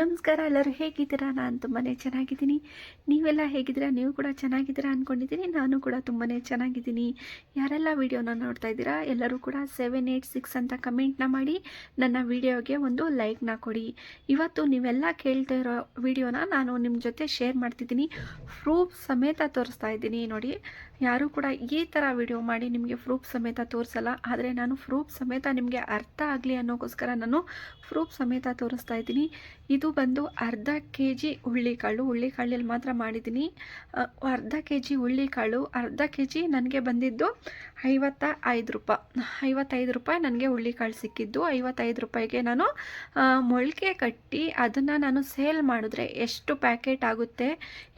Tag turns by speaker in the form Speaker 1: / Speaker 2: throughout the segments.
Speaker 1: ನಮಸ್ಕಾರ. ಎಲ್ಲರೂ ಹೇಗಿದ್ದೀರಾ? ನಾನು ತುಂಬಾ ಚೆನ್ನಾಗಿದ್ದೀನಿ. ನೀವೆಲ್ಲ ಹೇಗಿದ್ದೀರಾ? ನೀವು ಕೂಡ ಚೆನ್ನಾಗಿದ್ದೀರಾ ಅಂದ್ಕೊಂಡಿದ್ದೀನಿ ನಾನು ಕೂಡ ತುಂಬಾ ಚೆನ್ನಾಗಿದ್ದೀನಿ. ಯಾರೆಲ್ಲ ವೀಡಿಯೋನ ನೋಡ್ತಾ ಇದ್ದೀರಾ, ಎಲ್ಲರೂ ಕೂಡ ಸೆವೆನ್ ಏಯ್ಟ್ ಸಿಕ್ಸ್ ಅಂತ ಕಮೆಂಟ್ನ ಮಾಡಿ ನನ್ನ ವೀಡಿಯೋಗೆ ಒಂದು ಲೈಕ್ನ ಕೊಡಿ. ಇವತ್ತು ನೀವೆಲ್ಲ ಕೇಳ್ತಾ ಇರೋ ವೀಡಿಯೋನ ನಾನು ನಿಮ್ಮ ಜೊತೆ ಶೇರ್ ಮಾಡ್ತಿದ್ದೀನಿ. ಪ್ರೂಫ್ ಸಮೇತ ತೋರಿಸ್ತಾ ಇದ್ದೀನಿ. ನೋಡಿ, ಯಾರೂ ಕೂಡ ಈ ಥರ ವಿಡಿಯೋ ಮಾಡಿ ನಿಮಗೆ ಪ್ರೂಫ್ ಸಮೇತ ತೋರಿಸಲ್ಲ. ಆದರೆ ನಾನು ಪ್ರೂಫ್ ಸಮೇತ ನಿಮಗೆ ಅರ್ಥ ಆಗಲಿ ಅನ್ನೋಕ್ಕೋಸ್ಕರ ನಾನು ಪ್ರೂಫ್ ಸಮೇತ ತೋರಿಸ್ತಾ ಇದ್ದೀನಿ. ಇದು ಬಂದು ಅರ್ಧ ಕೆ ಜಿ ಹುಳ್ಳಿಕಾಳು. ಹುಳ್ಳಿಕಾಳಲ್ಲಿ ಮಾತ್ರ ಮಾಡಿದ್ದೀನಿ. ಅರ್ಧ ಕೆ ಜಿ ಹುಳ್ಳಿಕಾಳು, ಅರ್ಧ ಕೆ ಜಿ ನನಗೆ ಬಂದಿದ್ದು ಐವತ್ತ ಐದು ರೂಪಾಯಿ. ಐವತ್ತೈದು ರೂಪಾಯಿ ನನಗೆ ಹುಳ್ಳಿಕಾಳು ಸಿಕ್ಕಿದ್ದು. ಐವತ್ತೈದು ರೂಪಾಯಿಗೆ ನಾನು ಮೊಳಕೆ ಕಟ್ಟಿ ಅದನ್ನು ನಾನು ಸೇಲ್ ಮಾಡಿದ್ರೆ ಎಷ್ಟು ಪ್ಯಾಕೆಟ್ ಆಗುತ್ತೆ,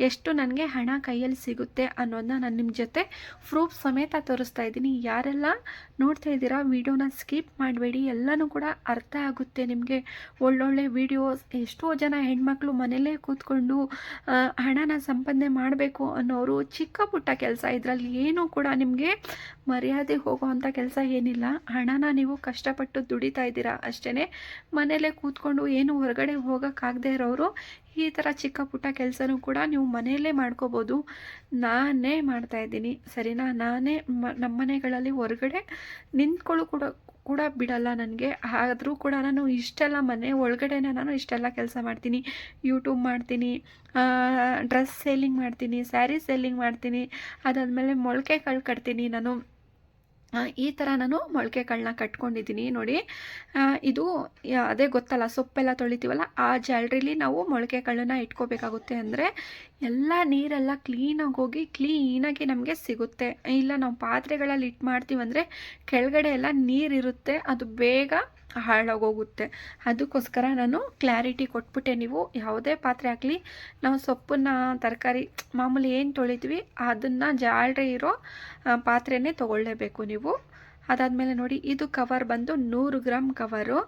Speaker 1: ಎಷ್ಟು ನನಗೆ ಹಣ ಕೈಯಲ್ಲಿ ಸಿಗುತ್ತೆ ಅನ್ನೋದನ್ನ ನಾನು ನಿಮ್ಮ ಜೊತೆ ಪ್ರೂಫ್ ಸಮೇತ ತೋರಿಸ್ತಾ ಇದ್ದೀನಿ. ಯಾರೆಲ್ಲ ನೋಡ್ತಾ ಇದ್ದೀರಾ, ವಿಡಿಯೋನ ಸ್ಕಿಪ್ ಮಾಡಬೇಡಿ. ಎಲ್ಲನೂ ಕೂಡ ಅರ್ಥ ಆಗುತ್ತೆ ನಿಮಗೆ. ಒಳ್ಳೊಳ್ಳೆ ವಿಡಿಯೋಸ್ ಎಷ್ಟೋ ಜನ ಹೆಣ್ಮಕ್ಳು ಮನೇಲೇ ಕೂತ್ಕೊಂಡು ಹಣನ ಸಂಪಾದನೆ ಮಾಡಬೇಕು ಅನ್ನೋರು ಚಿಕ್ಕ ಪುಟ್ಟ ಕೆಲಸ. ಇದರಲ್ಲಿ ಏನೂ ಕೂಡ ನಿಮಗೆ ಮರ್ಯಾದೆ ಹೋಗೋವಂಥ ಕೆಲಸ ಏನಿಲ್ಲ. ಹಣನ ನೀವು ಕಷ್ಟಪಟ್ಟು ದುಡಿತಾ ಇದ್ದೀರಾ ಅಷ್ಟೇ ಮನೇಲೇ ಕೂತ್ಕೊಂಡು ಏನು ಹೊರಗಡೆ ಹೋಗೋಕ್ಕಾಗದೇ ಇರೋರು, ಈ ಥರ ಚಿಕ್ಕ ಪುಟ್ಟ ಕೆಲಸನೂ ಕೂಡ ನೀವು ಮನೆಯಲ್ಲೇ ಮಾಡ್ಕೋಬೋದು. ನಾನೇ ಮಾಡ್ತಾ ಇದ್ದೀನಿ. ಸರಿನಾ? ನಾನೇ ಮ ನಮ್ಮ ಮನೆಗಳಲ್ಲಿ ಹೊರಗಡೆ ನಿಂತ್ಕೊಳ್ಳು ಕೂಡ ಕೂಡ ಬಿಡಲ್ಲ ನನಗೆ. ಆದರೂ ಕೂಡ ನಾನು ಇಷ್ಟೆಲ್ಲ ಮನೆ ಒಳಗಡೆನೇ ನಾನು ಇಷ್ಟೆಲ್ಲ ಕೆಲಸ ಮಾಡ್ತೀನಿ. ಯೂಟ್ಯೂಬ್ ಮಾಡ್ತೀನಿ ಡ್ರೆಸ್ ಸೇಲಿಂಗ್ ಮಾಡ್ತೀನಿ ಸ್ಯಾರಿ ಸೇಲಿಂಗ್ ಮಾಡ್ತೀನಿ. ಅದಾದಮೇಲೆ ಮೊಳಕೆ ಕಾಳು ಕಟ್ತೀನಿ ನಾನು. ಈ ಥರ ನಾನು ಮೊಳಕೆಗಳನ್ನ ಕಟ್ಕೊಂಡಿದ್ದೀನಿ. ನೋಡಿ ಇದು ಅದೇ ಗೊತ್ತಲ್ಲ, ಸೊಪ್ಪೆಲ್ಲ ತೊಳಿತೀವಲ್ಲ, ಆ ಜಾಲ್ರಿಲಿ ನಾವು ಮೊಳಕೆಗಳನ್ನ ಇಟ್ಕೋಬೇಕಾಗುತ್ತೆ ಅಂದರೆ ಎಲ್ಲ ನೀರೆಲ್ಲ ಕ್ಲೀನಾಗಿ ಹೋಗಿ ಕ್ಲೀನಾಗಿ ನಮಗೆ ಸಿಗುತ್ತೆ. ಇಲ್ಲ, ನಾವು ಪಾತ್ರೆಗಳಲ್ಲಿ ಇಟ್ಟು ಮಾಡ್ತೀವಂದರೆ ಕೆಳಗಡೆ ಎಲ್ಲ ನೀರಿರುತ್ತೆ, ಅದು ಬೇಗ ಹಾಳಾಗೋಗುತ್ತೆ ಅದಕ್ಕೋಸ್ಕರ ನಾನು ಕ್ಲಾರಿಟಿ ಕೊಟ್ಬಿಟ್ಟೆ. ನೀವು ಯಾವುದೇ ಪಾತ್ರೆ ಆಗಲಿ, ನಾವು ಸೊಪ್ಪನ್ನ, ತರಕಾರಿ, ಮಾಮೂಲಿ ಏನು ತೊಳಿತೀವಿ ಅದನ್ನು ಜಾಳ್ರೆ ಇರೋ ಪಾತ್ರೆನೇ ತೊಗೊಳ್ಳೇಬೇಕು ನೀವು. ಅದಾದಮೇಲೆ ನೋಡಿ, ಇದು ಕವರ್ ಬಂದು ನೂರು ಗ್ರಾಮ್ ಕವರು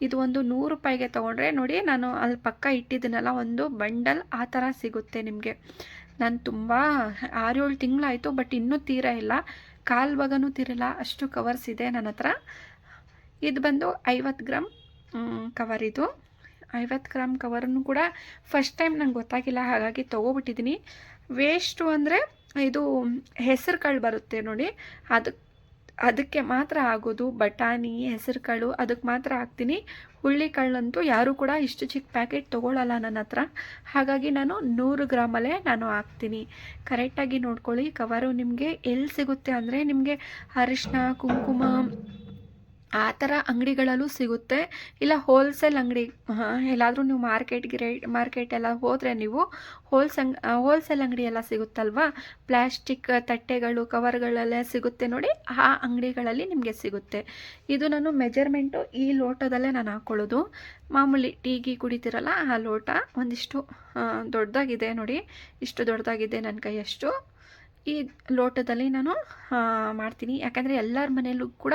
Speaker 1: ಇದು ಒಂದು ನೂರು ರೂಪಾಯಿಗೆ ತೊಗೊಂಡ್ರೆ ನೋಡಿ, ನಾನು ಅಲ್ಲಿ ಪಕ್ಕ ಇಟ್ಟಿದ್ದೀನಲ್ಲ ಒಂದು ಬಂಡಲ್ ಆ ಥರ ಸಿಗುತ್ತೆ ನಿಮಗೆ. ನಾನು ತುಂಬ ಆರೇಳು ತಿಂಗಳಾಯಿತು, ಬಟ್ ಇನ್ನೂ ತೀರ ಇಲ್ಲ. ಕಾಲು ಬಗನೂ ತೀರಿಲ್ಲ. ಅಷ್ಟು ಕವರ್ಸ್ ಇದೆ ನನ್ನ ಹತ್ರ. ಇದು ಬಂದು ಐವತ್ತು ಗ್ರಾಮ್ ಕವರ್ ಇದು. ಐವತ್ತು ಗ್ರಾಮ್ ಕವರನ್ನು ಕೂಡ ಫಸ್ಟ್ ಟೈಮ್ ನಂಗೆ ಗೊತ್ತಾಗಿಲ್ಲ, ಹಾಗಾಗಿ ತೊಗೊಬಿಟ್ಟಿದ್ದೀನಿ ವೇಸ್ಟು ಅಂದರೆ ಇದು ಹೆಸರು ಕಾಳು ಬರುತ್ತೆ ನೋಡಿ. ಅದಕ್ಕೆ ಅದಕ್ಕೆ ಮಾತ್ರ ಆಗೋದು ಬಟಾಣಿ, ಹೆಸರು ಕಾಳು ಅದಕ್ಕೆ ಮಾತ್ರ ಹಾಕ್ತೀನಿ. ಹುಳ್ಳಿಕಾಳಂತೂ ಯಾರೂ ಕೂಡ ಇಷ್ಟು ಚಿಕ್ಕ ಪ್ಯಾಕೆಟ್ ತೊಗೊಳ್ಳಲ್ಲ ನನ್ನ ಹತ್ರ. ಹಾಗಾಗಿ ನಾನು ನೂರು ಗ್ರಾಮಲ್ಲೇ ನಾನು ಹಾಕ್ತೀನಿ. ಕರೆಕ್ಟಾಗಿ ನೋಡ್ಕೊಳ್ಳಿ ಕವರು ನಿಮಗೆ ಎಲ್ಲಿ ಸಿಗುತ್ತೆ ಅಂದರೆ ನಿಮಗೆ ಅರಿಶಿನ ಕುಂಕುಮ ಆ ಥರ ಅಂಗಡಿಗಳಲ್ಲೂ ಸಿಗುತ್ತೆ. ಇಲ್ಲ ಹೋಲ್ಸೇಲ್ ಅಂಗಡಿ ಎಲ್ಲಾದರೂ ನೀವು ಮಾರ್ಕೆಟ್ಗೆ ರೇಟ್ ಮಾರ್ಕೆಟ್ ಎಲ್ಲ ಹೋದರೆ ನೀವು ಹೋಲ್ಸ್ ಅಂಗ್ ಹೋಲ್ಸೇಲ್ ಅಂಗಡಿ ಎಲ್ಲ ಸಿಗುತ್ತಲ್ವಾ? ಪ್ಲ್ಯಾಸ್ಟಿಕ್ ತಟ್ಟೆಗಳು ಕವರ್ಗಳೆಲ್ಲ ಸಿಗುತ್ತೆ ನೋಡಿ, ಆ ಅಂಗಡಿಗಳಲ್ಲಿ ನಿಮಗೆ ಸಿಗುತ್ತೆ. ಇದು ನಾನು ಮೆಜರ್ಮೆಂಟು ಈ ಲೋಟದಲ್ಲೇ ನಾನು ಹಾಕ್ಕೊಳ್ಳೋದು ಮಾಮೂಲಿ ಟೀಗಿ ಕುಡಿತಿರಲ್ಲ ಆ ಲೋಟ, ಒಂದಿಷ್ಟು ದೊಡ್ಡದಾಗಿದೆ ನೋಡಿ, ಇಷ್ಟು ದೊಡ್ಡದಾಗಿದೆ ನನ್ನ ಕೈಯಷ್ಟು. ಈ ಲೋಟದಲ್ಲಿ ನಾನು ಮಾಡ್ತೀನಿ. ಯಾಕಂದರೆ ಎಲ್ಲರ ಮನೆಯಲ್ಲೂ ಕೂಡ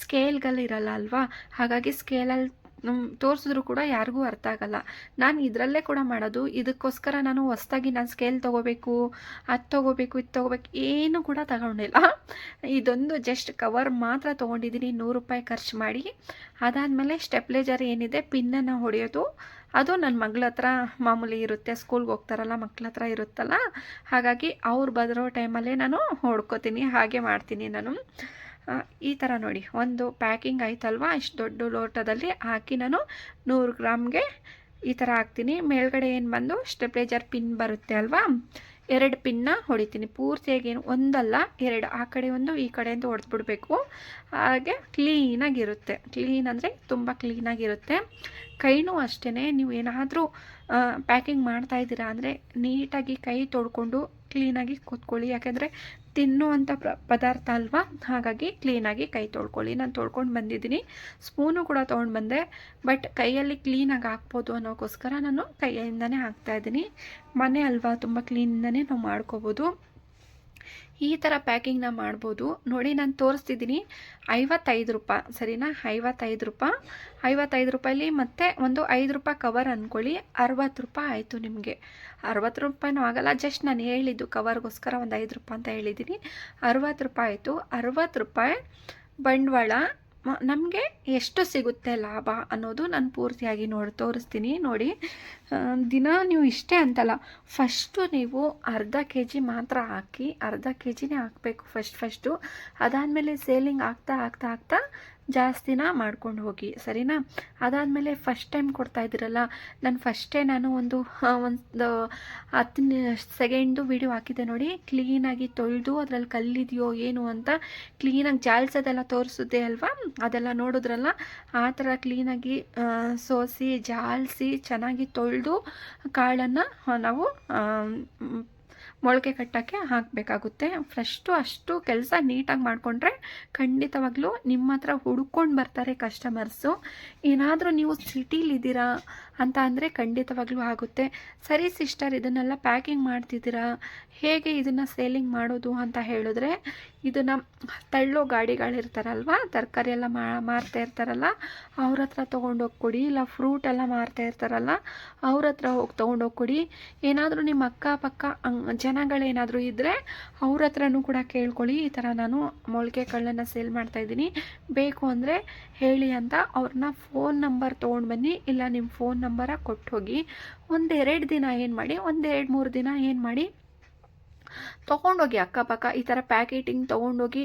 Speaker 1: ಸ್ಕೇಲ್ಗಳಿರಲ್ಲ ಅಲ್ವಾ? ಹಾಗಾಗಿ ಸ್ಕೇಲಲ್ಲಿ ತೋರಿಸಿದ್ರು ಕೂಡ ಯಾರಿಗೂ ಅರ್ಥ ಆಗಲ್ಲ. ನಾನು ಇದರಲ್ಲೇ ಕೂಡ ಮಾಡೋದು, ಇದಕ್ಕೋಸ್ಕರ ನಾನು ಹೊಸ್ದಾಗಿ ನಾನು ಸ್ಕೇಲ್ ತೊಗೋಬೇಕು, ಅದು ತೊಗೋಬೇಕು, ಇದು ತೊಗೋಬೇಕು, ಏನು ಕೂಡ ತಗೊಂಡಿಲ್ಲ. ಇದೊಂದು ಜಸ್ಟ್ ಕವರ್ ಮಾತ್ರ ತೊಗೊಂಡಿದ್ದೀನಿ ನೂರು ರೂಪಾಯಿ ಖರ್ಚು ಮಾಡಿ. ಅದಾದಮೇಲೆ ಸ್ಟೆಪ್ಲೇಜರ್ ಏನಿದೆ ಪಿನ್ನನ್ನು ಹೊಡೆಯೋದು. ಅದು ನನ್ನ ಮಗಳ ಹತ್ರ ಮಾಮೂಲಿ ಇರುತ್ತೆ ಸ್ಕೂಲ್ಗೆ ಹೋಗ್ತಾರಲ್ಲ, ಮಕ್ಳ ಹತ್ರ ಇರುತ್ತಲ್ಲ. ಹಾಗಾಗಿ ಅವ್ರು ಬದರೋ ಟೈಮಲ್ಲೇ ನಾನು ಹೊಡ್ಕೋತೀನಿ, ಹಾಗೆ ಮಾಡ್ತೀನಿ ನಾನು. ಈ ಥರ ನೋಡಿ. ಒಂದು ಪ್ಯಾಕಿಂಗ್ ಆಯ್ತಲ್ವಾ? ಇಷ್ಟು ದೊಡ್ಡ ಲೋಟದಲ್ಲಿ ಹಾಕಿ ನಾನು ನೂರು ಗ್ರಾಮ್ಗೆ ಈ ಥರ ಹಾಕ್ತೀನಿ. ಮೇಲ್ಗಡೆ ಏನು ಬಂದು? ಸ್ಟೆಪ್ಲೇಜರ್ ಪಿನ್ ಬರುತ್ತೆ ಅಲ್ವಾ? ಎರಡು ಪಿನ್ನ ಹೊಡಿತೀನಿ. ಪೂರ್ತಿಯಾಗಿ ಏನು ಒಂದಲ್ಲ, ಎರಡು. ಆ ಕಡೆ ಒಂದು, ಈ ಕಡೆ ಅಂತ ಹೊಡೆದ್ಬಿಡ್ಬೇಕು ಹಾಗೆ ಕ್ಲೀನಾಗಿರುತ್ತೆ ಕ್ಲೀನ್ ಅಂದರೆ ತುಂಬ ಕ್ಲೀನಾಗಿರುತ್ತೆ ಕೈನೂ ಅಷ್ಟೇ ನೀವು ಏನಾದರೂ ಪ್ಯಾಕಿಂಗ್ ಮಾಡ್ತಾ ಇದ್ದೀರಾ ಅಂದರೆ ನೀಟಾಗಿ ಕೈ ತೊಳ್ಕೊಂಡು ಕ್ಲೀನಾಗಿ ಕೂತ್ಕೊಳ್ಳಿ. ಯಾಕೆಂದರೆ ತಿನ್ನುವಂಥ ಪ್ರ, ಪದಾರ್ಥ ಅಲ್ವಾ? ಹಾಗಾಗಿ ಕ್ಲೀನಾಗಿ ಕೈ ತೊಳ್ಕೊಳ್ಳಿ. ನಾನು ತೊಳ್ಕೊಂಡು ಬಂದಿದ್ದೀನಿ. ಸ್ಪೂನು ಕೂಡ ತೊಗೊಂಡು ಬಂದೆ. ಬಟ್ ಕೈಯಲ್ಲಿ ಕ್ಲೀನಾಗಿ ಹಾಕ್ಬೋದು ಅನ್ನೋಕ್ಕೋಸ್ಕರ ನಾನು ಕೈಯಿಂದನೇ ಹಾಕ್ತಾಯಿದ್ದೀನಿ ಮನೆ ಅಲ್ವಾ? ತುಂಬ ಕ್ಲೀನಿಂದನೇ ನಾವು ಮಾಡ್ಕೋಬೋದು. ಈ ಥರ ಪ್ಯಾಕಿಂಗ್ನ ಮಾಡ್ಬೋದು. ನೋಡಿ ನಾನು ತೋರಿಸ್ತಿದ್ದೀನಿ ಐವತ್ತೈದು ರೂಪಾಯಿ. ಸರಿನಾ? ಐವತ್ತೈದು ರೂಪಾಯಿ. ಐವತ್ತೈದು ರೂಪಾಯಲ್ಲಿ ಮತ್ತೆ ಒಂದು ಐದು ರೂಪಾಯಿ ಕವರ್ ಅಂದ್ಕೊಳ್ಳಿ ಅರವತ್ತು ರೂಪಾಯಿ ಆಯಿತು ನಿಮಗೆ. ಅರವತ್ತು ರೂಪಾಯಿನೂ ಆಗಲ್ಲ. ಜಸ್ಟ್ ನಾನು ಹೇಳಿದ್ದು ಕವರ್ಗೋಸ್ಕರ ಒಂದು ಐದು ರೂಪಾಯಿ ಅಂತ ಹೇಳಿದ್ದೀನಿ ಅರವತ್ತು ರೂಪಾಯಿ ಆಯಿತು. ಅರವತ್ತು ರೂಪಾಯಿ ಬಂಡವಾಳ. ನಮಗೆ ಎಷ್ಟು ಸಿಗುತ್ತೆ ಲಾಭ ಅನ್ನೋದು ನಾನು ಪೂರ್ತಿಯಾಗಿ ನೋಡಿ, ತೋರಿಸ್ತೀನಿ. ನೋಡಿ. ದಿನ ನೀವು ಇಷ್ಟೇ ಅಂತಲ್ಲ. ಫಸ್ಟು ನೀವು ಅರ್ಧ ಕೆ ಜಿ ಮಾತ್ರ ಹಾಕಿ, ಅರ್ಧ ಕೆ ಜಿನೇ ಹಾಕಬೇಕು ಫಸ್ಟ್ ಫಸ್ಟು. ಅದಾದಮೇಲೆ ಸೇಲಿಂಗ್ ಆಗ್ತಾ ಆಗ್ತಾ ಆಗ್ತಾ ಜಾಸ್ತಿನ ಮಾಡ್ಕೊಂಡು ಹೋಗಿ, ಸರಿನಾ? ಅದಾದಮೇಲೆ ಫಸ್ಟ್ ಟೈಮ್ ಕೊಡ್ತಾ ಇದ್ದೀರಲ್ಲ, ನಾನು ಫಸ್ಟೇ ನಾನು ಒಂದು ಒಂದು ಹತ್ತು ಸೆಕೆಂಡು ವಿಡಿಯೋ ಹಾಕಿದ್ದೆ ನೋಡಿ. ಕ್ಲೀನಾಗಿ ತೊಳೆದು ಅದರಲ್ಲಿ ಕಲ್ಲಿದೆಯೋ ಏನು ಅಂತ ಕ್ಲೀನಾಗಿ ಜಾಲ್ಸೋದೆಲ್ಲ ತೋರಿಸುತ್ತೆ ಅಲ್ವಾ? ಅದೆಲ್ಲ ನೋಡಿದ್ರಲ್ಲ, ಆ ಥರ ಕ್ಲೀನಾಗಿ ಸೋಸಿ, ಜಾಲಿಸಿ, ಚೆನ್ನಾಗಿ ತೊಳೆದು ಕಾಳನ್ನು ನಾವು ಮೊಳಕೆ ಕಟ್ಟೋಕ್ಕೆ ಹಾಕಬೇಕಾಗುತ್ತೆ. ಫಸ್ಟು ಅಷ್ಟು ಕೆಲಸ ನೀಟಾಗಿ ಮಾಡಿಕೊಂಡ್ರೆ ಖಂಡಿತವಾಗ್ಲೂ ನಿಮ್ಮ ಹತ್ರ ಹುಡ್ಕೊಂಡು ಬರ್ತಾರೆ ಕಸ್ಟಮರ್ಸು ಏನಾದರೂ ನೀವು ಸಿಟೀಲಿದ್ದೀರಾ ಅಂತ ಅಂದರೆ ಖಂಡಿತವಾಗ್ಲೂ ಆಗುತ್ತೆ. ಸರಿ ಸಿಸ್ಟರ್ ಇದನ್ನೆಲ್ಲ ಪ್ಯಾಕಿಂಗ್ ಮಾಡ್ತಿದ್ದೀರಾ? ಹೇಗೆ ಇದನ್ನು ಸೇಲಿಂಗ್ ಮಾಡೋದು ಅಂತ ಹೇಳಿದ್ರೆ, ಇದನ್ನು ತಳ್ಳೋ ಗಾಡಿಗಳಿರ್ತಾರಲ್ವ, ತರಕಾರಿ ಎಲ್ಲ ಮಾರ್ತಾ ಇರ್ತಾರಲ್ಲ, ಅವ್ರ ಹತ್ರ ತೊಗೊಂಡೋಗಿ ಕೊಡಿ ಇಲ್ಲ ಫ್ರೂಟ್ ಎಲ್ಲ ಮಾರ್ತಾ ಇರ್ತಾರಲ್ಲ, ಅವ್ರ ಹತ್ರ ಹೋಗಿ ತೊಗೊಂಡೋಗಿ ಕೊಡಿ ಏನಾದರೂ ನಿಮ್ಮ ಅಕ್ಕಪಕ್ಕ ಅಂಗ್- ಜನಗಳೇನಾದರೂ ಇದ್ದರೆ ಅವ್ರ ಹತ್ರನೂ ಕೂಡ ಕೇಳ್ಕೊಳ್ಳಿ. ಈ ಥರ ನಾನು ಮೊಳಕೆ ಕಳ್ಳನ್ನು ಸೇಲ್ ಮಾಡ್ತಾಯಿದ್ದೀನಿ ಬೇಕು ಅಂದರೆ ಹೇಳಿ ಅಂತ ಅವ್ರನ್ನ ಫೋನ್ ನಂಬರ್ ತೊಗೊಂಡು ಬನ್ನಿ. ಇಲ್ಲ ನಿಮ್ಮ ಫೋನ್ ನಂಬರ ಕೊಟ್ಟು ಹೋಗಿ ಒಂದೆರಡು ದಿನ ಏನು ಮಾಡಿ ಒಂದೆರಡು ಮೂರು ದಿನ ಏನು ಮಾಡಿ ತೊಗೊಂಡೋಗಿ ಅಕ್ಕಪಕ್ಕ ಈ ಥರ ಪ್ಯಾಕೆಟಿಂಗ್ ತೊಗೊಂಡೋಗಿ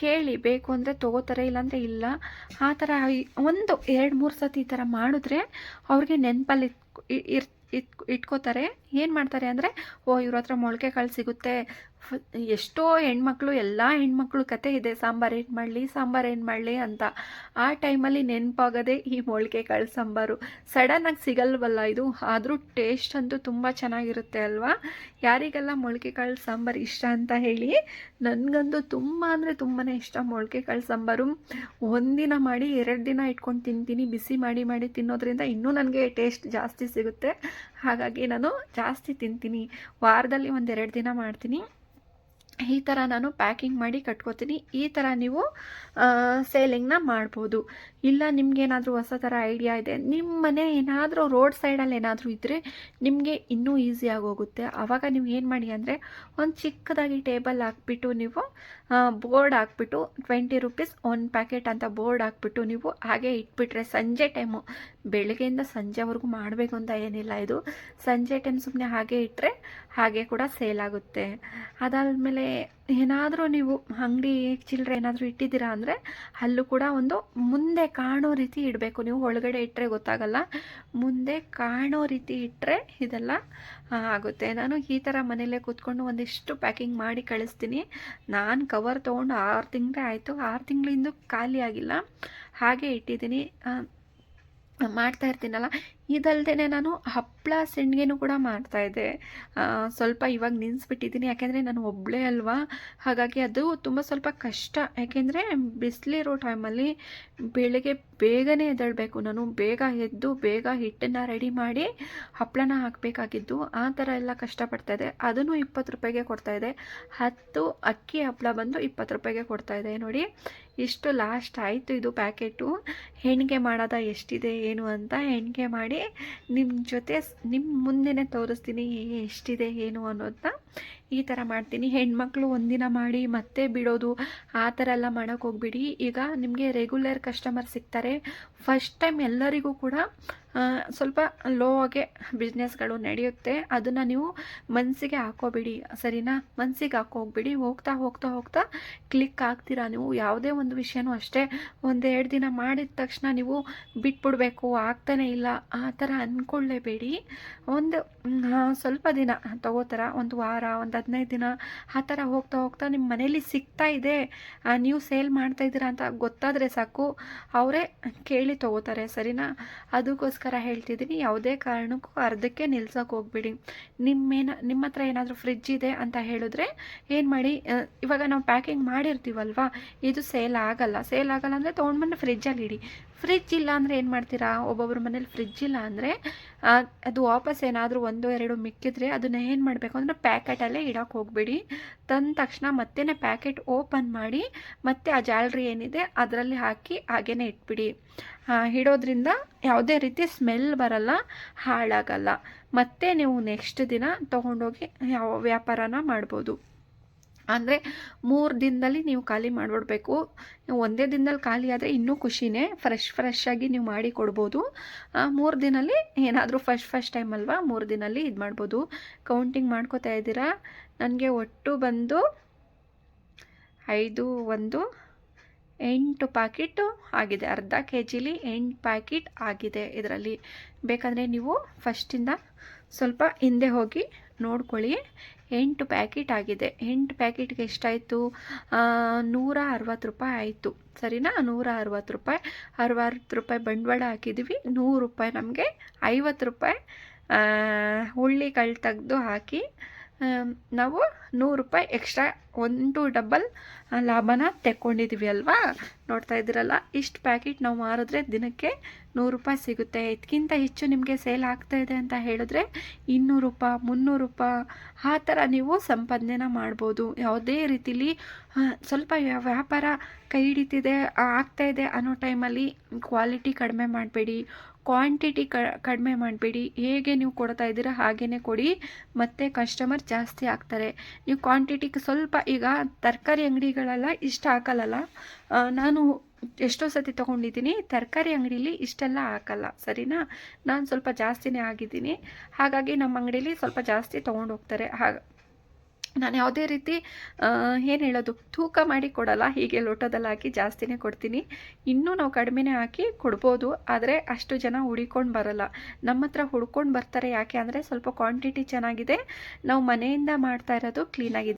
Speaker 1: ಕೇಳಿ. ಬೇಕು ಅಂದರೆ ತೊಗೋತಾರೆ, ಇಲ್ಲಾಂದರೆ ಇಲ್ಲ. ಆ ಥರ ಒಂದು ಎರಡು ಮೂರು ಸತಿ ಈ ಥರ ಮಾಡಿದ್ರೆ ಅವ್ರಿಗೆ ನೆನಪಲ್ಲಿ ಇರ್ ಇಟ್ ಇಟ್ಕೋತಾರೆ. ಏನು ಮಾಡ್ತಾರೆ ಅಂದರೆ ಓ ಇವ್ರ ಹತ್ರ ಮೊಳಕೆ ಕಾಳು ಸಿಗುತ್ತೆ. ಎಷ್ಟೋ ಹೆಣ್ಮಕ್ಳು, ಎಲ್ಲ ಹೆಣ್ಮಕ್ಳು ಕತೆ ಇದೆ. ಸಾಂಬಾರು ಏನು ಮಾಡಲಿ, ಸಾಂಬಾರು ಏನು ಮಾಡಲಿ ಅಂತ. ಆ ಟೈಮಲ್ಲಿ ನೆನಪಾಗೋದೇ ಈ ಮೊಳಕೆ ಕಾಳು ಸಾಂಬಾರು. ಸಡನ್ನಾಗಿ ಸಿಗಲ್ವಲ್ಲ ಇದು? ಆದರೂ ಟೇಸ್ಟ್ ಅಂತೂ ತುಂಬ ಚೆನ್ನಾಗಿರುತ್ತೆ ಅಲ್ವಾ? ಯಾರಿಗೆಲ್ಲ ಮೊಳಕೆ ಕಾಳು ಸಾಂಬಾರು ಇಷ್ಟ ಅಂತ ಹೇಳಿ, ನನಗಂತೂ ತುಂಬ ಅಂದರೆ ತುಂಬಾ ಇಷ್ಟ ಮೊಳಕೆ ಕಾಳು ಸಾಂಬಾರು. ಒಂದಿನ ಮಾಡಿ, ಎರಡು ದಿನ ಇಟ್ಕೊಂಡು ತಿಂತೀನಿ. ಬಿಸಿ ಮಾಡಿ ಮಾಡಿ ತಿನ್ನೋದ್ರಿಂದ ಇನ್ನೂ ನನಗೆ ಟೇಸ್ಟ್ ಜಾಸ್ತಿ ಸಿಗುತ್ತೆ. ಹಾಗಾಗಿ ನಾನು ಜಾಸ್ತಿ ತಿಂತೀನಿ. ವಾರದಲ್ಲಿ ಒಂದೆರಡು ದಿನ ಮಾಡ್ತೀನಿ. ಈ ಥರ ನಾನು ಪ್ಯಾಕಿಂಗ್ ಮಾಡಿ ಕಟ್ಕೋತೀನಿ. ಈ ಥರ ನೀವು ಸೇಲಿಂಗ್ನ ಮಾಡ್ಬೋದು. ಇಲ್ಲ ನಿಮಗೇನಾದರೂ ಹೊಸ ಥರ ಐಡಿಯಾ ಇದೆ. ನಿಮ್ಮ ಮನೆ ಏನಾದರೂ ರೋಡ್ ಸೈಡಲ್ಲಿ ಏನಾದರೂ ಇದ್ದರೆ ನಿಮಗೆ ಇನ್ನೂ ಈಸಿ ಹೋಗುತ್ತೆ ಆವಾಗ ನೀವು ಏನು ಮಾಡಿ ಅಂದರೆ ಒಂದು ಚಿಕ್ಕದಾಗಿ ಟೇಬಲ್ ಹಾಕ್ಬಿಟ್ಟು ನೀವು ಬೋರ್ಡ್ ಹಾಕ್ಬಿಟ್ಟು ಟ್ವೆಂಟಿ ರುಪೀಸ್ ಒಂದು ಪ್ಯಾಕೆಟ್ ಅಂತ ಬೋರ್ಡ್ ಹಾಕ್ಬಿಟ್ಟು ನೀವು ಹಾಗೆ ಇಟ್ಬಿಟ್ರೆ ಸಂಜೆ ಟೈಮು ಬೆಳಗ್ಗೆಯಿಂದ ಸಂಜೆವರೆಗೂ ಮಾಡಬೇಕು ಅಂತ ಏನಿಲ್ಲ ಇದು. ಸಂಜೆ ಟೈಮ್ ಸುಮ್ಮನೆ ಹಾಗೆ ಇಟ್ಟರೆ ಹಾಗೆ ಕೂಡ ಸೇಲ್ ಆಗುತ್ತೆ. ಅದಾದಮೇಲೆ ಏನಾದರೂ ನೀವು ಅಂಗಡಿ ಚಿಲ್ಲರೆ ಏನಾದರೂ ಇಟ್ಟಿದ್ದೀರಾ ಅಂದರೆ ಅಲ್ಲೂ ಕೂಡ ಒಂದು ಮುಂದೆ ಕಾಣೋ ರೀತಿ ಇಡಬೇಕು. ನೀವು ಒಳಗಡೆ ಇಟ್ಟರೆ ಗೊತ್ತಾಗಲ್ಲ. ಮುಂದೆ ಕಾಣೋ ರೀತಿ ಇಟ್ಟರೆ ಇದೆಲ್ಲ ಆಗುತ್ತೆ. ನಾನು ಈ ಥರ ಮನೇಲೇ ಕೂತ್ಕೊಂಡು ಒಂದಿಷ್ಟು ಪ್ಯಾಕಿಂಗ್ ಮಾಡಿ ಕಳಿಸ್ತೀನಿ. ನಾನು ಕವರ್ ತೊಗೊಂಡು ಆರು ತಿಂಗಳೇ ಆಯಿತು. ಆರು ತಿಂಗಳಿಂದ ಖಾಲಿ ಆಗಿಲ್ಲ. ಹಾಗೆ ಇಟ್ಟಿದ್ದೀನಿ. ಮಾಡ್ತಾ ಇರ್ತೀನಲ್ಲ ಇದಲ್ದೇ ನಾನು ಹಪ್ಪಳ ಸೆಣ್ಗೆನೂ ಕೂಡ ಮಾಡ್ತಾಯಿದ್ದೆ ಸ್ವಲ್ಪ ಇವಾಗ ನಿನ್ಸ್ಬಿಟ್ಟಿದ್ದೀನಿ ಯಾಕೆಂದರೆ ನಾನು ಒಬ್ಬಳೇ ಅಲ್ವಾ? ಹಾಗಾಗಿ ಅದು ತುಂಬ ಸ್ವಲ್ಪ ಕಷ್ಟ. ಯಾಕೆಂದರೆ ಬಿಸಿಲಿರೋ ಟೈಮಲ್ಲಿ ಬೆಳಗ್ಗೆ ಬೇಗನೆ ಎದ್ದೇಳಬೇಕು. ನಾನು ಬೇಗ ಎದ್ದು ಬೇಗ ಹಿಟ್ಟನ್ನು ರೆಡಿ ಮಾಡಿ ಹಪ್ಪಳನ ಹಾಕಬೇಕಾಗಿದ್ದು ಆ ಥರ ಎಲ್ಲ ಇದೆ ಅದನ್ನು ಇಪ್ಪತ್ತು ರೂಪಾಯಿಗೆ ಕೊಡ್ತಾಯಿದೆ ಹತ್ತು ಅಕ್ಕಿ ಹಪ್ಪಳ ಬಂದು ಇಪ್ಪತ್ತು ರೂಪಾಯಿಗೆ ಕೊಡ್ತಾಯಿದೆ ನೋಡಿ ಇಷ್ಟು ಲಾಸ್ಟ್ ಆಯಿತು ಇದು ಪ್ಯಾಕೆಟು ಹೆಣಿಗೆ ಮಾಡೋದ ಎಷ್ಟಿದೆ, ಏನು ಅಂತ ಹೆಣಿಗೆ ಮಾಡಿ ನಿಮ್ಮ ಜೊತೆ ನಿಮ್ಮ ಮುಂದೆನೇ ತೋರಿಸ್ತೀನಿ ಎಷ್ಟಿದೆ, ಏನು ಅನ್ನೋದನ್ನ ಈ ಥರ ಮಾಡ್ತೀನಿ. ಹೆಣ್ಮಕ್ಳು ಒಂದಿನ ಮಾಡಿ ಮತ್ತೆ ಬಿಡೋದು, ಆ ಥರ ಎಲ್ಲ ಮಾಡೋಕ್ಕೆ ಹೋಗ್ಬಿಡಿ. ಈಗ ನಿಮಗೆ ರೆಗ್ಯುಲರ್ ಕಸ್ಟಮರ್ ಸಿಗ್ತಾರೆ. ಫಸ್ಟ್ ಟೈಮ್ ಎಲ್ಲರಿಗೂ ಕೂಡ ಸ್ವಲ್ಪ ಲೋ ಆಗಿ ಬಿಸ್ನೆಸ್ಗಳು ನಡೆಯುತ್ತೆ. ಅದನ್ನು ನೀವು ಮನಸ್ಸಿಗೆ ಹಾಕೋಬಿಡಿ. ಸರಿನಾ? ಮನಸ್ಸಿಗೆ ಹಾಕೋಗ್ಬಿಡಿ ಹೋಗ್ತಾ ಹೋಗ್ತಾ ಹೋಗ್ತಾ ಕ್ಲಿಕ್ ಆಗ್ತೀರಾ ನೀವು? ಯಾವುದೇ ಒಂದು ವಿಷಯನೂ ಅಷ್ಟೇ ಒಂದೆರಡು ದಿನ ಮಾಡಿದ ತಕ್ಷಣ ನೀವು ಬಿಟ್ಬಿಡ್ಬೇಕು. ಆಗ್ತಾನೆ ಇಲ್ಲ. ಆ ಥರ ಅಂದ್ಕೊಳ್ಳೇಬೇಡಿ ಒಂದು ಸ್ವಲ್ಪ ದಿನ ತಗೋತಾರ, ಒಂದು ವಾರ, ಒಂದು ಹದಿನೈದು ದಿನ, ಆ ಥರ ಹೋಗ್ತಾ ಹೋಗ್ತಾ ನಿಮ್ಮ ಮನೇಲಿ ಸಿಗ್ತಾ ಇದೆ ನೀವು ಸೇಲ್ ಮಾಡ್ತಾ ಇದ್ದೀರಾ ಅಂತ ಗೊತ್ತಾದರೆ ಸಾಕು, ಅವರೇ ಕೇಳಿ ತಗೋತಾರೆ, ಸರಿನಾ? ಅದಕ್ಕೋಸ್ಕರ ಹೇಳ್ತಿದ್ದೀನಿ, ಯಾವುದೇ ಕಾರಣಕ್ಕೂ ಅರ್ಧಕ್ಕೆ ನಿಲ್ಸೋಕೆ ಹೋಗ್ಬಿಡಿ. ನಿಮ್ಮೇನ, ನಿಮ್ಮ ಹತ್ರ ಏನಾದರೂ ಫ್ರಿಜ್ ಇದೆ ಅಂತ ಹೇಳಿದ್ರೆ ಏನು ಮಾಡಿ ಇವಾಗ ನಾವು ಪ್ಯಾಕಿಂಗ್ ಮಾಡಿರ್ತೀವಲ್ವಾ, ಇದು ಸೇಲ್ ಆಗಲ್ಲ. ಸೇಲ್ ಆಗಲ್ಲ ಅಂದರೆ ತೊಗೊಂಡ್ಬಂದು ಫ್ರಿಜ್ಜಲ್ಲಿ ಇಡಿ. ಫ್ರಿಜ್ ಇಲ್ಲ ಅಂದರೆ ಏನು ಮಾಡ್ತೀರಾ? ಒಬ್ಬೊಬ್ಬರ ಮನೇಲಿ ಫ್ರಿಜ್ ಇಲ್ಲ ಅಂದರೆ ಅದು ವಾಪಸ್ ಏನಾದರೂ ಒಂದು ಎರಡು ಮಿಕ್ಕಿದ್ರೆ ಅದನ್ನ ಏನು ಮಾಡಬೇಕು ಅಂದರೆ ಪ್ಯಾಕೆಟಲ್ಲೇ ಇಡೋಕೆ ಹೋಗಬೇಡಿ. ತಂದ ತಕ್ಷಣ ಮತ್ತೆ ಪ್ಯಾಕೆಟ್ ಓಪನ್ ಮಾಡಿ, ಮತ್ತೆ ಆ ಜಾಲ್ರಿ ಏನಿದೆ ಅದರಲ್ಲಿ ಹಾಕಿ ಹಾಗೇ ಇಟ್ಬಿಡಿ. ಇಡೋದ್ರಿಂದ ಯಾವುದೇ ರೀತಿ ಸ್ಮೆಲ್ ಬರಲ್ಲ, ಹಾಳಾಗಲ್ಲ. ಮತ್ತೆ ನೀವು ನೆಕ್ಸ್ಟ್ ದಿನ ತೊಗೊಂಡೋಗಿ ಯಾವ ವ್ಯಾಪಾರನ ಮಾಡ್ಬೋದು. ಅಂದರೆ ಮೂರು ದಿನದಲ್ಲಿ ನೀವು ಖಾಲಿ ಮಾಡಿಬಿಡ್ಬೇಕು. ಒಂದೇ ದಿನದಲ್ಲಿ ಖಾಲಿ ಆದರೆ ಇನ್ನೂ ಖುಷಿನೇ. ಫ್ರೆಶ್ ಫ್ರೆಶ್ ಆಗಿ ನೀವು ಮಾಡಿ ಕೊಡ್ಬೋದು. ಮೂರು ದಿನಲ್ಲಿ ಏನಾದರೂ ಫಸ್ಟ್ ಫಸ್ಟ್ ಟೈಮ್ ಅಲ್ವಾ, ಮೂರು ದಿನಲ್ಲಿ ಇದು ಮಾಡ್ಬೋದು. ಕೌಂಟಿಂಗ್ ಮಾಡ್ಕೋತಾ ಇದ್ದೀರಾ? ನನಗೆ ಒಟ್ಟು ಬಂದು ಐದು, ಒಂದು, ಎಂಟು ಪ್ಯಾಕೆಟು ಆಗಿದೆ. ಅರ್ಧ ಕೆ ಜಿಲಿ ಎಂಟು ಪ್ಯಾಕೆಟ್ ಆಗಿದೆ ಇದರಲ್ಲಿ. ಬೇಕಂದರೆ ನೀವು ಫಸ್ಟಿಂದ ಸ್ವಲ್ಪ ಹಿಂದೆ ಹೋಗಿ ನೋಡ್ಕೊಳ್ಳಿ. ಎಂಟು ಪ್ಯಾಕೆಟ್ ಆಗಿದೆ. ಎಂಟು ಪ್ಯಾಕೆಟ್ಗೆ ಎಷ್ಟಾಯಿತು? ನೂರ ಅರವತ್ತು ರೂಪಾಯಿ ಆಯಿತು. ಸರಿನಾ? ನೂರ ಅರವತ್ತು ರೂಪಾಯಿ. ಅರವತ್ತು ರೂಪಾಯಿ ಬಂಡವಾಳ ಹಾಕಿದ್ವಿ. ನೂರು ರೂಪಾಯಿ ನಮಗೆ ಐವತ್ತು ರೂಪಾಯಿ ಹುಳ್ಳಿಗಳು ತೆಗೆದು ಹಾಕಿ ನಾವು ನೂರು ರೂಪಾಯಿ ಎಕ್ಸ್ಟ್ರಾ ಒಂದು ಡಬಲ್ ಲಾಭನ ತೆಕ್ಕೊಂಡಿದ್ದೀವಿ ಅಲ್ವಾ? ನೋಡ್ತಾ ಇದ್ದೀರಲ್ಲ, ಇಷ್ಟು ಪ್ಯಾಕೆಟ್ ನಾವು ಮಾರಿದ್ರೆ ದಿನಕ್ಕೆ ನೂರು ರೂಪಾಯಿ ಸಿಗುತ್ತೆ. ಇದಕ್ಕಿಂತ ಹೆಚ್ಚು ನಿಮಗೆ ಸೇಲ್ ಆಗ್ತಾ ಇದೆ ಅಂತ ಹೇಳಿದ್ರೆ ಇನ್ನೂರು ರೂಪಾಯಿ, ಮುನ್ನೂರು ರೂಪಾಯಿ, ಆ ಥರ ನೀವು ಸಂಪಾದನೆನ ಮಾಡ್ಬೋದು. ಯಾವುದೇ ರೀತಿಲಿ ಸ್ವಲ್ಪ ವ್ಯಾಪಾರ ಕೈ ಹಿಡಿತಿದೆ ಆಗ್ತಾ ಇದೆ ಅನ್ನೋ ಟೈಮಲ್ಲಿ ಕ್ವಾಲಿಟಿ ಕಡಿಮೆ ಮಾಡಬೇಡಿ. ಕ್ವಾಂಟಿಟಿ ಕಡಿಮೆ ಮಾಡಬೇಡಿ. ಹೇಗೆ ನೀವು ಕೊಡ್ತಾ ಇದ್ದೀರಾ ಹಾಗೇ ಕೊಡಿ. ಮತ್ತು ಕಸ್ಟಮರ್ ಜಾಸ್ತಿ ಆಗ್ತಾರೆ. ನೀವು ಕ್ವಾಂಟಿಟಿಗೆ ಸ್ವಲ್ಪ ಈಗ ತರಕಾರಿ ಅಂಗಡಿಗಳೆಲ್ಲ ಇಷ್ಟ ಹಾಕಲ್ಲ ನಾನು ಎಷ್ಟೋ ಸತಿ ತೊಗೊಂಡಿದ್ದೀನಿ. ತರಕಾರಿ ಅಂಗಡೀಲಿ ಇಷ್ಟೆಲ್ಲ ಹಾಕಲ್ಲ. ಸರಿನಾ? ನಾನು ಸ್ವಲ್ಪ ಜಾಸ್ತಿನೇ ಆಗಿದ್ದೀನಿ. ಹಾಗಾಗಿ ನಮ್ಮ ಅಂಗಡೀಲಿ ಸ್ವಲ್ಪ ಜಾಸ್ತಿ ತೊಗೊಂಡು ಹೋಗ್ತಾರೆ. ಹಾಗೆ ನಾನು ಯಾವುದೇ ರೀತಿ ಏನು ಹೇಳೋದು, ತೂಕ ಮಾಡಿ ಕೊಡಲ್ಲ, ಹೀಗೆ ಲೋಟದಲ್ಲಿ ಹಾಕಿ ಜಾಸ್ತಿನೇ ಕೊಡ್ತೀನಿ. ಇನ್ನೂ ನಾವು ಕಡಿಮೆನೇ ಹಾಕಿ ಕೊಡ್ಬೋದು, ಆದರೆ ಅಷ್ಟು ಜನ ಹುಡಿಕೊಂಡು ಬರಲ್ಲ. ನಮ್ಮ ಹತ್ರ ಹುಡ್ಕೊಂಡು ಬರ್ತಾರೆ ಯಾಕೆ ಅಂದರೆ ಸ್ವಲ್ಪ ಕ್ವಾಂಟಿಟಿ ಚೆನ್ನಾಗಿದೆ. ನಾವು ಮನೆಯಿಂದ ಮಾಡ್ತಾ ಇರೋದು ಕ್ಲೀನಾಗಿದೆ